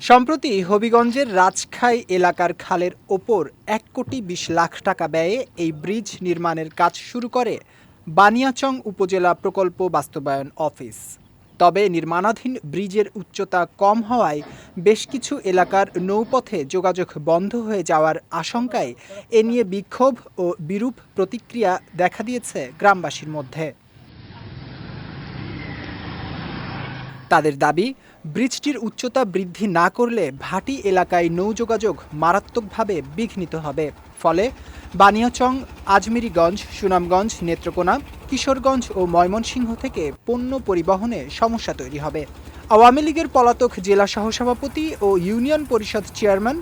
সম্প্রতি হবিগঞ্জের রাজখাই এলাকার খালের ওপর এক কোটি বিশ লাখ টাকা ব্যয়ে এই ব্রিজ নির্মাণের কাজ শুরু করে বানিয়াচং উপজেলা প্রকল্প বাস্তবায়ন অফিস। তবে নির্মাণাধীন ব্রিজের উচ্চতা কম হওয়ায় বেশ কিছু এলাকার নৌপথে যোগাযোগ বন্ধ হয়ে যাওয়ার আশঙ্কায় এ নিয়ে বিক্ষোভ ও বিরূপ প্রতিক্রিয়া দেখা দিয়েছে গ্রামবাসীর মধ্যে। তাদের দাবি, ব্রিজটির উচ্চতা বৃদ্ধি না করলে ভাটি এলাকায় নৌযোগাযোগ মারাত্মকভাবে বিঘ্নিত হবে। ফলে বানিয়াচং, আজমিরিগঞ্জ, সুনামগঞ্জ, নেত্রকোনা, কিশোরগঞ্জ ও ময়মনসিংহ থেকে পণ্য পরিবহনে সমস্যা তৈরি হবে। আওয়ামী লীগের পলাতক জেলা সহসভাপতি ও ইউনিয়ন পরিষদ চেয়ারম্যান,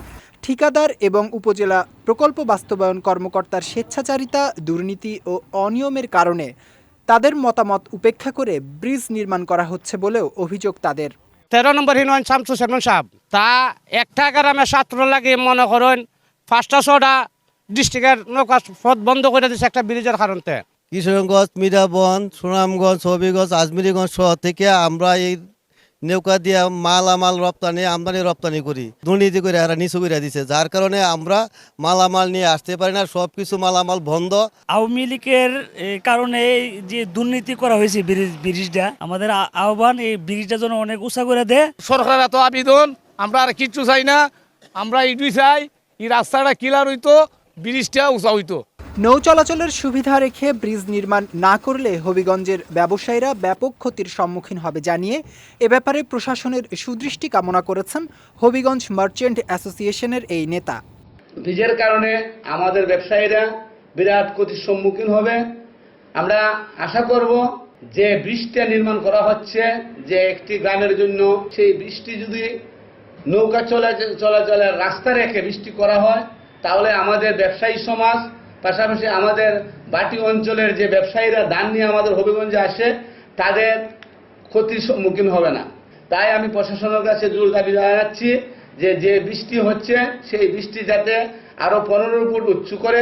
ঠিকাদার এবং উপজেলা প্রকল্প বাস্তবায়ন কর্মকর্তার স্বেচ্ছাচারিতা, দুর্নীতি ও অনিয়মের কারণে তাদের মতামত উপেক্ষা করে ব্রিজ নির্মাণ করা হচ্ছে বলেও অভিযোগ তাদের। তেরো নম্বর হিন শামসু শর্মন সাহেব তা একটা গ্রামে ছাত্র লাগে মনে করেন পাঁচটা ছটা ডিস্ট্রিক্টের নৌকা পথ বন্ধ করে দিচ্ছে একটা ব্রিজের কারণতে কিশোরগঞ্জ মিরাবন সুনামগঞ্জ হবিগঞ্জ আজমিরিগঞ্জ শহর থেকে আমরা এই নৌকা দিয়ে মালামাল রপ্তানি আমদানি রপ্তানি করি। দুর্নীতি করে এরা নিচু করে দিছে। যার কারণে আমরা মালামাল নিয়ে আসতে পারি না সব কিছু মালামাল বন্ধ। আওয়ামী লীগের কারণে এই যে দুর্নীতি করা হয়েছে ব্রিজ- ব্রিজটা আমাদের আহ্বান এই ব্রিজটা যেন অনেক উঁচা করে দেয় সরকার এত আবেদন আমরা আর কিচ্ছু চাই না। আমরা ইটুই চাই এই রাস্তাটা কিলার হইতো ব্রিজটা উঁচা হইতো। নৌ চলাচলের সুবিধা রেখে ব্রিজ নির্মাণ না করলে হবিগঞ্জের ব্যবসায়ীরা ব্যাপক ক্ষতির সম্মুখীন হবে জানিয়ে এ ব্যাপারে প্রশাসনের সুদৃষ্টি কামনা করেছেন হবিগঞ্জ মার্চেন্ট অ্যাসোসিয়েশনের এই নেতা। ব্রিজের কারণে আমাদের ব্যবসায়ীরা বিরাট ক্ষতির সম্মুখীন হবে। আমরা আশা করব যে ব্রিজটা নির্মাণ করা হচ্ছে, যে একটি গ্রামের জন্য সেই বৃষ্টি যদি নৌকা চলা চলাচলের রাস্তা রেখে বৃষ্টি করা হয়, তাহলে আমাদের ব্যবসায়ী সমাজ পাশাপাশি আমাদের বাটি অঞ্চলের যে ব্যবসায়ীরা ধান নিয়ে আমাদের হবিগঞ্জে আসে তাদের ক্ষতির সম্মুখীন হবে না। তাই আমি প্রশাসনের কাছে জোর দাবি জানাচ্ছি যে যে বৃষ্টি হচ্ছে সেই বৃষ্টি যাতে আরও পনেরো ফুট উঁচু করে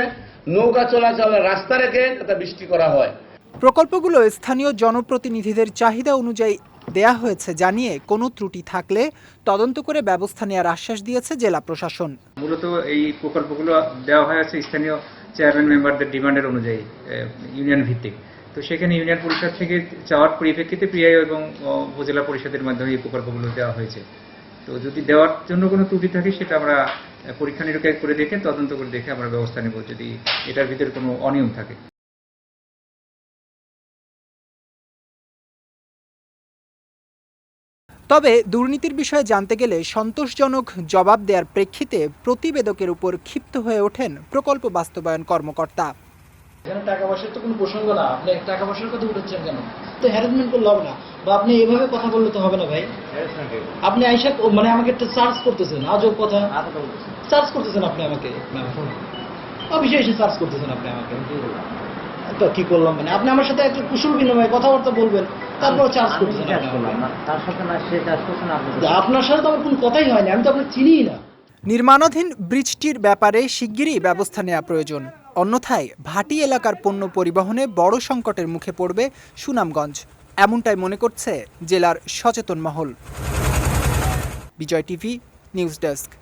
নৌকা চলাচলের রাস্তা রেখে যাতে বৃষ্টি করা হয়। প্রকল্পগুলো স্থানীয় জনপ্রতিনিধিদের চাহিদা অনুযায়ী দেয়া হয়েছে জানিয়ে কোনো ত্রুটি থাকলে তদন্ত করে ব্যবস্থা নেওয়ার আশ্বাস দিয়েছে জেলা প্রশাসন। মূলত এই প্রকল্পগুলো দেওয়া হয় আছে স্থানীয় চেয়ারম্যান মেম্বারদের ডিমান্ডের অনুযায়ী ইউনিয়ন ভিত্তিক। তো সেখানে ইউনিয়ন পরিষদ থেকে চাওয়ার পরিপ্রেক্ষিতে পিআইও এবং উপজেলা পরিষদের মাধ্যমে এই প্রকল্পগুলো দেওয়া হয়েছে। তো যদি দেওয়ার জন্য কোনো ত্রুটি থাকে, সেটা আমরা পরীক্ষা নিরীক্ষা করে দেখে, তদন্ত করে দেখে আমরা ব্যবস্থা নেব যদি এটার ভিতরে কোনো অনিয়ম থাকে। তবে দুর্নীতির বিষয়ে জানতে গেলে সন্তোষজনক জবাব দেওয়ার প্রেক্ষিতে প্রতিবেদকের উপর ক্ষিপ্ত হয়ে ওঠেন প্রকল্প বাস্তবায়ন কর্মকর্তা। এখানে টাকা পয়সার তো কোনো প্রসঙ্গ না? আপনি টাকা পয়সার কথা উঠেছেন কেন? তো হ্যারাসমেন্ট করলে হবে না। বা আপনি এইভাবে কথা বললে তো হবে না ভাই। আপনি আইসা মানে আমাকে একটা চার্জ করতেছেন আজব কথা। চার্জ করতেছেন আপনি আমাকে? অফিসে এসে চার্জ করতেছেন আপনি আমাকে? তো কি করলাম মানে আপনি আমার সাথে একটা কুশল বিনিময়ে কথাবার্তা বলবেন তারপর চার্জ করতেছেন আপনি। আমাকে। তার সাথে না সে চাষ করছে আপনার সাথে তো আমার কোনো কথাই হয়নি আমি তো আপনাকে চিনিই না। নির্মাণাধীন ব্রিজটির ব্যাপারে শিগগিরই ব্যবস্থা নেওয়া প্রয়োজন। অন্যথায় ভাটি এলাকার পণ্য পরিবহনে বড় সংকটের মুখে পড়বে সুনামগঞ্জ। এমনটাই মনে করছে জেলার সচেতন মহল। Bijoy TV news desk.